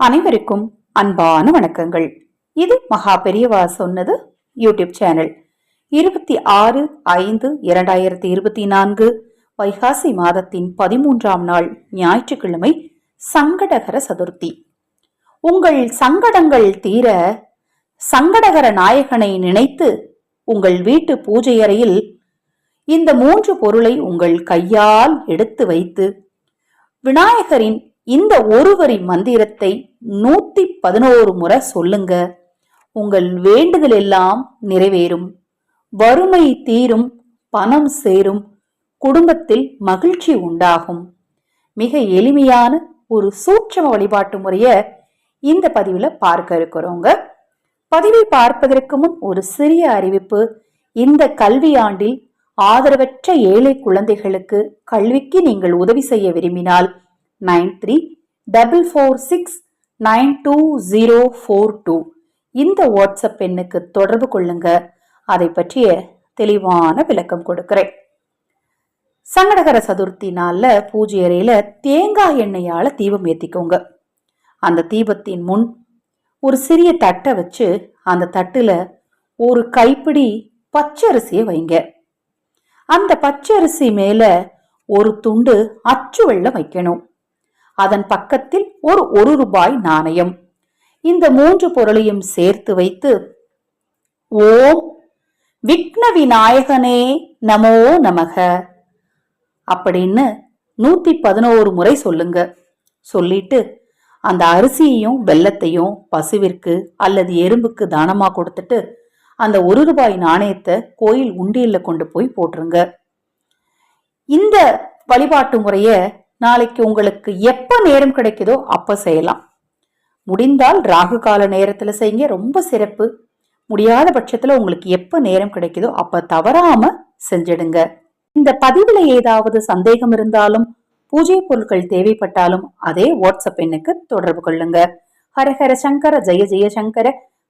அனைவருக்கும் அன்பான வணக்கங்கள். இது மகா பெரியவா சொன்னது யூடியூப் சேனல். இருபத்தி ஆறு ஐந்து இரண்டாயிரத்தி இருபத்தி நான்கு வைகாசி மாதத்தின் பதிமூன்றாம் நாள் ஞாயிற்றுக்கிழமை சங்கடகர சதுர்த்தி. உங்கள் சங்கடங்கள் தீர சங்கடகர நாயகனை நினைத்து உங்கள் வீட்டு பூஜை அறையில் இந்த மூன்று பொருளை உங்கள் கையால் எடுத்து வைத்து விநாயகரின் இந்த ஒரு வரி மந்திரத்தை நூத்தி பதினோரு முறை சொல்லுங்க. உங்கள் வேண்டுதல் எல்லாம் நிறைவேறும். வறுமை தீரும் பணம் சேரும் குடும்பத்தில் மகிழ்ச்சி உண்டாகும். மிக எளிமையான ஒரு சூட்சம வழிபாட்டு முறைய இந்த பதிவில் பார்க்க இருக்கிறோங்க. பதிவை பார்ப்பதற்கு முன் ஒரு சிறிய அறிவிப்பு. இந்த கல்வியாண்டில் ஆதரவற்ற ஏழை குழந்தைகளுக்கு கல்விக்கு நீங்கள் உதவி செய்ய விரும்பினால் nine three double four six nine two zero four two. இந்த வாட்ஸ்அப் எண்ணுக்கு தொடர்பு கொள்ளுங்க. அதை பற்றிய தெளிவான விளக்கம் கொடுக்கிறேன். சங்கடகர சதுர்த்தி நாளில் பூஜை அறையில் தேங்காய் எண்ணெயால் தீபம் ஏற்றிக்கோங்க அந்த தீபத்தின் முன் ஒரு சிறிய தட்டை வச்சு அந்த தட்டில் ஒரு கைப்பிடி பச்சரிசியை வைங்க. அந்த பச்சரிசி மேலே ஒரு துண்டு அச்சு வெள்ளம் வைக்கணும். அதன் பக்கத்தில் ஒரு ஒரு ரூபாய் நாணயம். இந்த மூன்று பொருளையும் சேர்த்து வைத்து ஓம் விக்ன விநாயகனே நமோ நமக. அப்படின்னு நூத்தி பதினோரு முறை சொல்லுங்க. சொல்லிட்டு அந்த அரிசியையும் வெல்லத்தையும் பசுவிற்கு அல்லது எறும்புக்கு தானமா கொடுத்துட்டு அந்த ஒரு ரூபாய் நாணயத்தை கோயில் உண்டியல்ல கொண்டு போய் போட்டுருங்க. இந்த வழிபாட்டு முறைய நாளைக்கு உங்களுக்கு எப்போ நேரம் கிடைக்குதோ அப்போ செய்யலாம். முடிந்தால் ராகு கால நேரத்தில் செய்யுங்க. ரொம்ப சிறப்பு. முடியாத பட்சத்தில் உங்களுக்கு எப்போ நேரம் கிடைக்குதோ அப்போ தவறாம செஞ்சிடுங்க. இந்த பதிவில் ஏதாவது சந்தேகம் இருந்தாலும் பூஜை பொருட்கள் தேவைப்பட்டாலும் அதே வாட்ஸ்அப் எண்ணுக்கு தொடர்பு கொள்ளுங்க. ஹரஹர சங்கர ஜெய ஜெய சங்கர.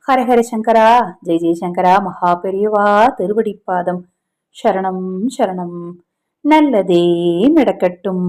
ஹரஹர சங்கரா ஜெய ஜெயசங்கரா மகா பெரியவா திருவடிப்பாதம் சரணம் சரணம். நல்லதே நடக்கட்டும்.